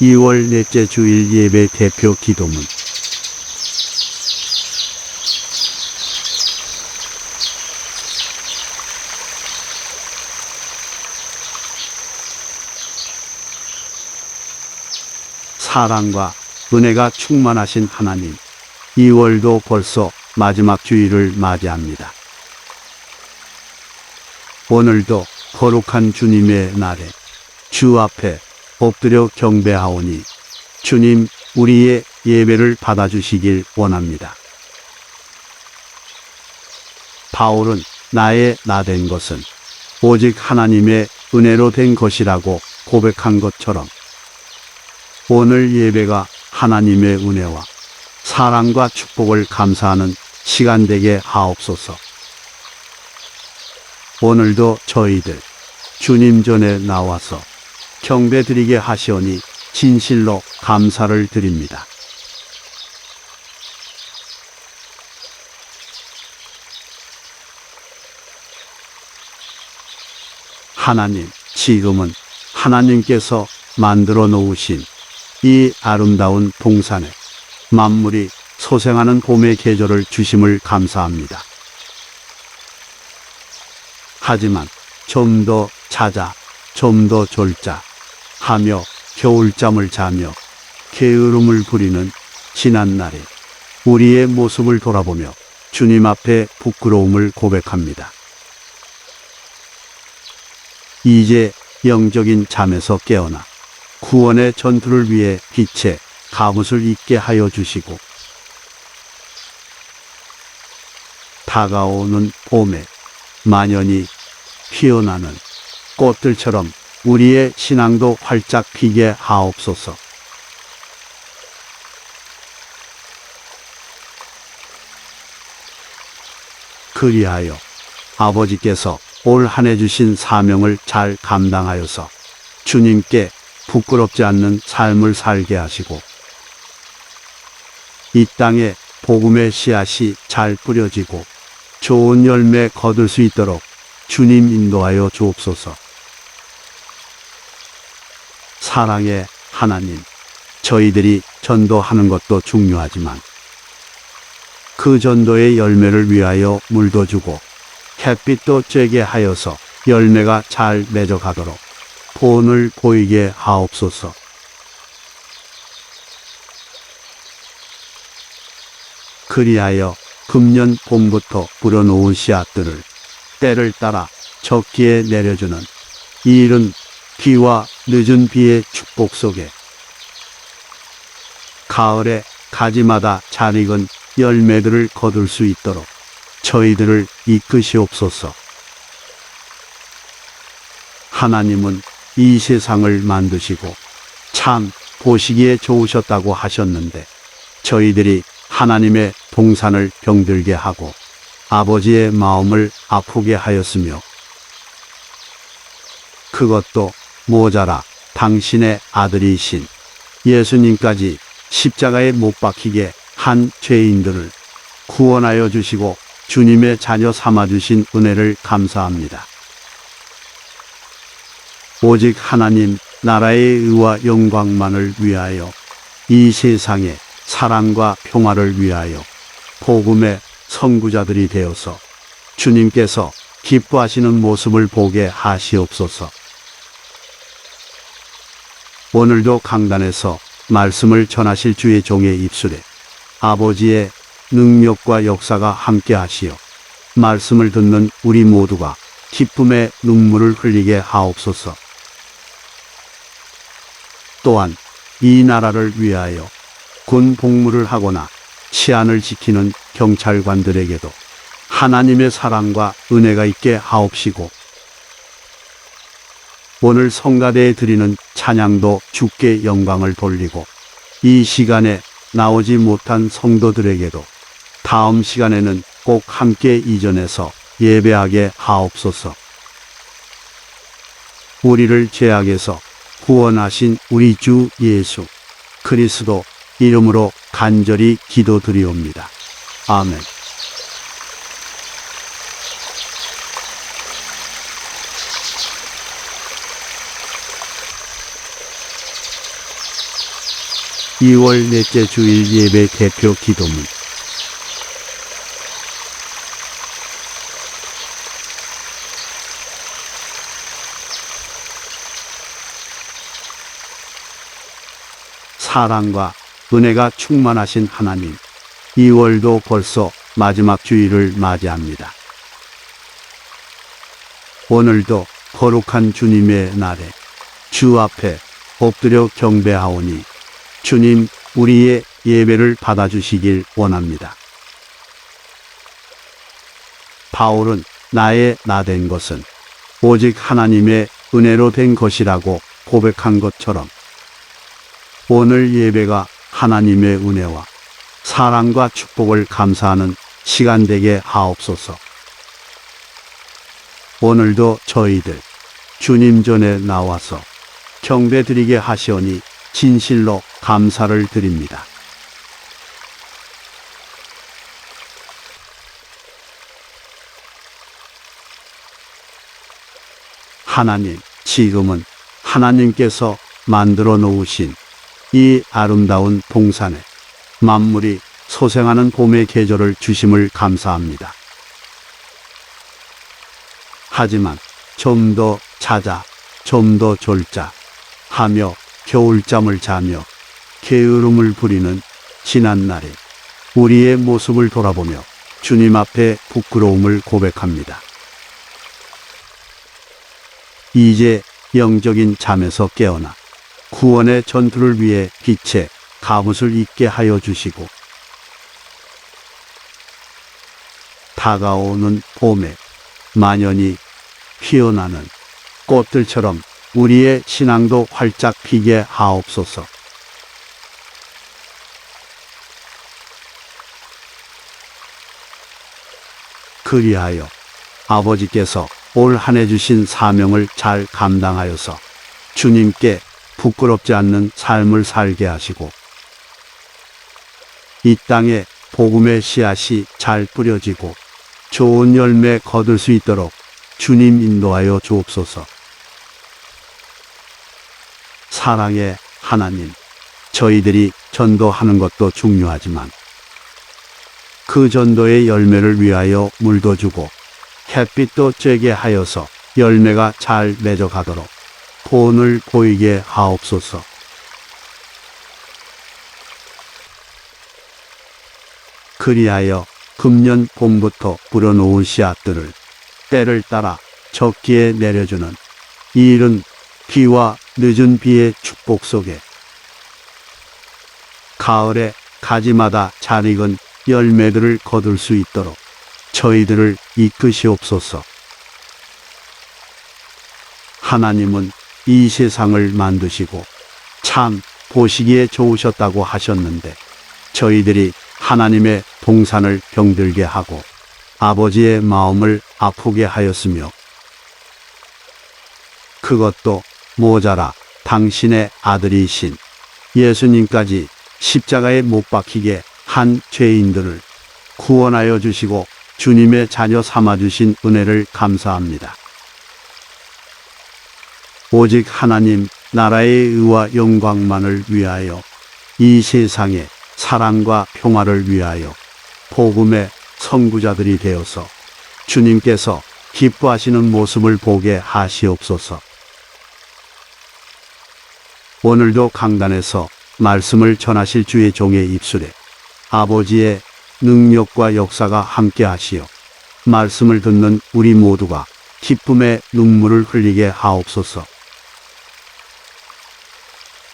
2월 넷째 주일 예배 대표 기도문 사랑과 은혜가 충만하신 하나님, 2월도 벌써 마지막 주일을 맞이합니다. 오늘도 거룩한 주님의 날에 주 앞에 엎드려 경배하오니 주님 우리의 예배를 받아주시길 원합니다. 바울은 나의 나 된 것은 오직 하나님의 은혜로 된 것이라고 고백한 것처럼 오늘 예배가 하나님의 은혜와 사랑과 축복을 감사하는 시간 되게 하옵소서. 오늘도 저희들 주님 전에 나와서 경배 드리게 하시오니 진실로 감사를 드립니다. 하나님, 지금은 하나님께서 만들어 놓으신 이 아름다운 동산에 만물이 소생하는 봄의 계절을 주심을 감사합니다. 하지만 좀더 자자, 좀더 졸자 하며 겨울잠을 자며 게으름을 부리는 지난날에 우리의 모습을 돌아보며 주님 앞에 부끄러움을 고백합니다. 이제 영적인 잠에서 깨어나 구원의 전투를 위해 빛의 가뭇을 입게 하여 주시고 다가오는 봄에 만연히 피어나는 꽃들처럼 우리의 신앙도 활짝 피게 하옵소서. 그리하여 아버지께서 올 한 해 주신 사명을 잘 감당하여서 주님께 부끄럽지 않는 삶을 살게 하시고 이 땅에 복음의 씨앗이 잘 뿌려지고 좋은 열매 거둘 수 있도록 주님 인도하여 주옵소서. 사랑의 하나님, 저희들이 전도하는 것도 중요하지만 그 전도의 열매를 위하여 물도 주고 햇빛도 쬐게 하여서 열매가 잘 맺어가도록 본을 보이게 하옵소서. 그리하여 금년 봄부터 불어놓은 씨앗들을 때를 따라 적기에 내려주는 이른 비와 늦은 비의 축복 속에 가을에 가지마다 잘 익은 열매들을 거둘 수 있도록 저희들을 이끄시옵소서. 하나님은 이 세상을 만드시고 참 보시기에 좋으셨다고 하셨는데 저희들이 하나님의 동산을 병들게 하고 아버지의 마음을 아프게 하였으며 그것도 모자라 당신의 아들이신 예수님까지 십자가에 못 박히게 한 죄인들을 구원하여 주시고 주님의 자녀 삼아 주신 은혜를 감사합니다. 오직 하나님 나라의 의와 영광만을 위하여 이 세상에 사랑과 평화를 위하여 복음의 선구자들이 되어서 주님께서 기뻐하시는 모습을 보게 하시옵소서. 오늘도 강단에서 말씀을 전하실 주의 종의 입술에 아버지의 능력과 역사가 함께 하시어 말씀을 듣는 우리 모두가 기쁨의 눈물을 흘리게 하옵소서. 또한 이 나라를 위하여 군 복무를 하거나 치안을 지키는 경찰관들에게도 하나님의 사랑과 은혜가 있게 하옵시고 오늘 성가대에 드리는 찬양도 주께 영광을 돌리고 이 시간에 나오지 못한 성도들에게도 다음 시간에는 꼭 함께 이전해서 예배하게 하옵소서. 우리를 죄악에서 구원하신 우리 주 예수 그리스도 이름으로 간절히 기도드리옵니다. 아멘. 2월 넷째 주일 예배 대표 기도문 사랑과 은혜가 충만하신 하나님, 2월도 벌써 마지막 주일을 맞이합니다. 오늘도 거룩한 주님의 날에 주 앞에 엎드려 경배하오니 주님 우리의 예배를 받아주시길 원합니다. 바울은 나의 나 된 것은 오직 하나님의 은혜로 된 것이라고 고백한 것처럼 오늘 예배가 하나님의 은혜와 사랑과 축복을 감사하는 시간 되게 하옵소서. 오늘도 저희들 주님 전에 나와서 경배 드리게 하시오니 진실로 감사를 드립니다. 하나님, 지금은 하나님께서 만들어 놓으신 이 아름다운 동산에 만물이 소생하는 봄의 계절을 주심을 감사합니다. 하지만 좀 더 자자, 좀 더 졸자 하며 겨울잠을 자며 게으름을 부리는 지난날에 우리의 모습을 돌아보며 주님 앞에 부끄러움을 고백합니다. 이제 영적인 잠에서 깨어나 구원의 전투를 위해 빛의 가뭇을 입게 하여 주시고 다가오는 봄에 만연히 피어나는 꽃들처럼 우리의 신앙도 활짝 피게 하옵소서. 그리하여 아버지께서 올 한 해 주신 사명을 잘 감당하여서 주님께 부끄럽지 않는 삶을 살게 하시고 이 땅에 복음의 씨앗이 잘 뿌려지고 좋은 열매 거둘 수 있도록 주님 인도하여 주옵소서. 사랑의 하나님, 저희들이 전도하는 것도 중요하지만 그 전도의 열매를 위하여 물도 주고 햇빛도 쬐게 하여서 열매가 잘 맺어가도록 본을 보이게 하옵소서. 그리하여 금년 봄부터 불어놓은 씨앗들을 때를 따라 적기에 내려주는 이른 비와 늦은 비의 축복 속에 가을에 가지마다 잘 익은 열매들을 거둘 수 있도록 저희들을 이끄시옵소서. 하나님은 이 세상을 만드시고 참 보시기에 좋으셨다고 하셨는데 저희들이 하나님의 동산을 병들게 하고 아버지의 마음을 아프게 하였으며 그것도 모자라 당신의 아들이신 예수님까지 십자가에 못 박히게 한 죄인들을 구원하여 주시고 주님의 자녀 삼아 주신 은혜를 감사합니다. 오직 하나님 나라의 의와 영광만을 위하여 이 세상에 사랑과 평화를 위하여 복음의 선구자들이 되어서 주님께서 기뻐하시는 모습을 보게 하시옵소서. 오늘도 강단에서 말씀을 전하실 주의 종의 입술에 아버지의 능력과 역사가 함께 하시어 말씀을 듣는 우리 모두가 기쁨의 눈물을 흘리게 하옵소서.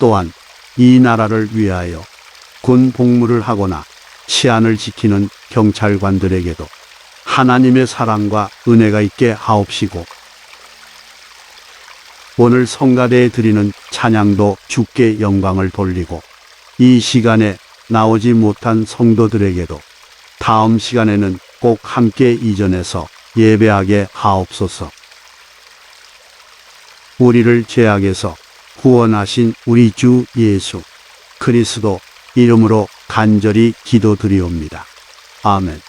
또한 이 나라를 위하여 군 복무를 하거나 치안을 지키는 경찰관들에게도 하나님의 사랑과 은혜가 있게 하옵시고 오늘 성가대에 드리는 찬양도 주께 영광을 돌리고 이 시간에 나오지 못한 성도들에게도 다음 시간에는 꼭 함께 이전해서 예배하게 하옵소서. 우리를 죄악에서 구원하신 우리 주 예수 그리스도 이름으로 간절히 기도드리옵니다. 아멘.